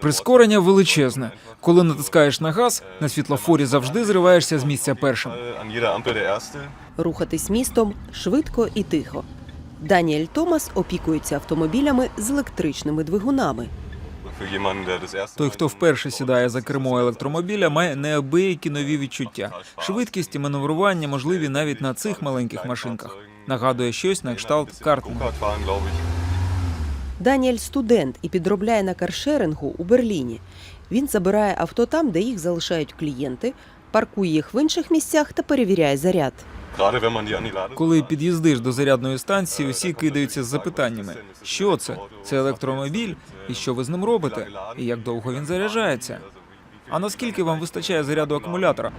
Прискорення величезне. Коли натискаєш на газ, на світлофорі завжди зриваєшся з місця першим. Рухатись містом швидко і тихо. Даніель Томас опікується автомобілями з електричними двигунами. Той, хто вперше сідає за кермо електромобіля, має неабиякі нові відчуття. Швидкість і маневрування можливі навіть на цих маленьких машинках. Нагадує щось на кшталт картингу. Даніель студент і підробляє на каршерингу у Берліні. Він забирає авто там, де їх залишають клієнти, паркує їх в інших місцях та перевіряє заряд. Коли під'їздиш до зарядної станції, усі кидаються з запитаннями: що це? Це електромобіль, і що ви з ним робите? І як довго він заряджається? А наскільки вам вистачає заряду акумулятора?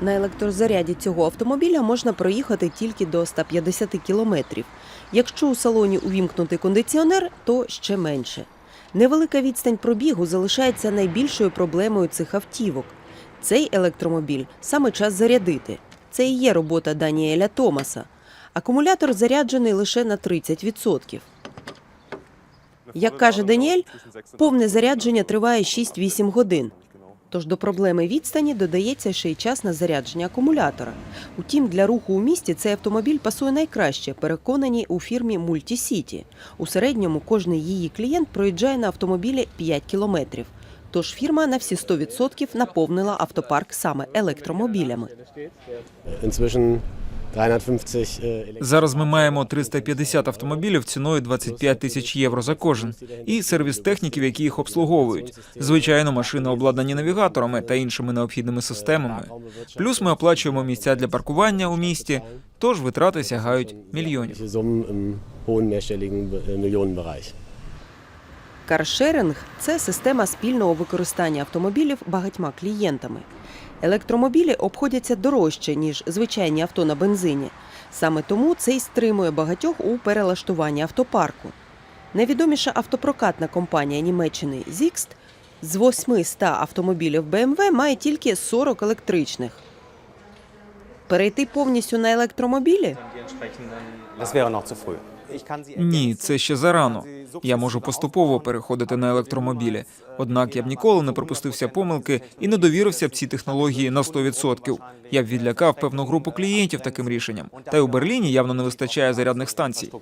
На електрозаряді цього автомобіля можна проїхати тільки до 150 кілометрів. Якщо у салоні увімкнути кондиціонер, то ще менше. Невелика відстань пробігу залишається найбільшою проблемою цих автівок. Цей електромобіль саме час зарядити. Це і є робота Даніеля Томаса. Акумулятор заряджений лише на 30%. Як каже Даніель, повне зарядження триває 6-8 годин. Тож до проблеми відстані додається ще й час на зарядження акумулятора. Утім, для руху у місті цей автомобіль пасує найкраще, переконані у фірмі Мультісіті. У середньому кожний її клієнт проїжджає на автомобілі 5 кілометрів. Тож фірма на всі 100% наповнила автопарк саме електромобілями. Inzwischen 350 äh, Зараз ми маємо 350 автомобілів ціною 25 тисяч євро за кожен, і сервіс техніків, які їх обслуговують. Звичайно, машини обладнані навігаторами та іншими необхідними системами. Плюс ми оплачуємо місця для паркування у місті, тож витрати сягають мільйонів. Millionenbereich. Каршеринг це система спільного використання автомобілів багатьма клієнтами. Електромобілі обходяться дорожче, ніж звичайні авто на бензині. Саме тому це й стримує багатьох у перелаштуванні автопарку. Найвідоміша автопрокатна компанія Німеччини Зікст з 800 автомобілів BMW має тільки 40 електричних. Перейти повністю на електромобілі. Ні, це ще зарано. Я можу поступово переходити на електромобілі. Однак я б ніколи не пропустився помилки і не довірився б цій технології на 100%. Я б відлякав певну групу клієнтів таким рішенням. Та й у Берліні явно не вистачає зарядних станцій.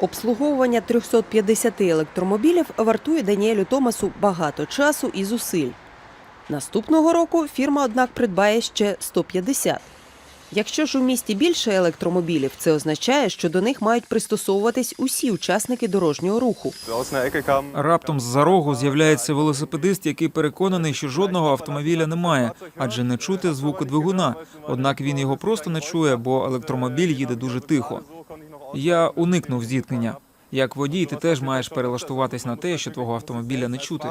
Обслуговування 350 електромобілів вартує Даніелю Томасу багато часу і зусиль. Наступного року фірма, однак, придбає ще 150. Якщо ж у місті більше електромобілів, це означає, що до них мають пристосовуватись усі учасники дорожнього руху. Раптом з-за рогу з'являється велосипедист, який переконаний, що жодного автомобіля немає, адже не чути звуку двигуна. Однак він його просто не чує, бо електромобіль їде дуже тихо. Я уникнув зіткнення. Як водій, ти теж маєш перелаштуватись на те, що твого автомобіля не чути.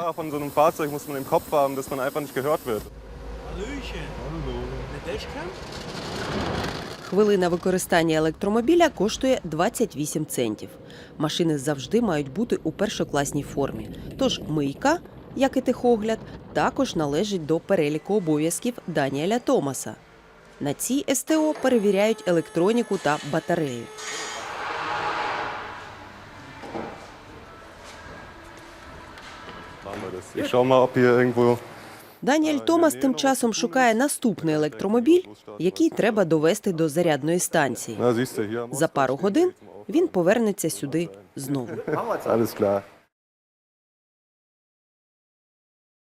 Хвилина використання електромобіля коштує 28 центів. Машини завжди мають бути у першокласній формі. Тож мийка, як і техогляд, також належить до переліку обов'язків Даніеля Томаса. На цій СТО перевіряють електроніку та батарею. Ich schau mal, ob hier irgendwo Даніель Томас тим часом шукає наступний електромобіль, який треба довести до зарядної станції. Am За пару годин він повернеться сюди знову.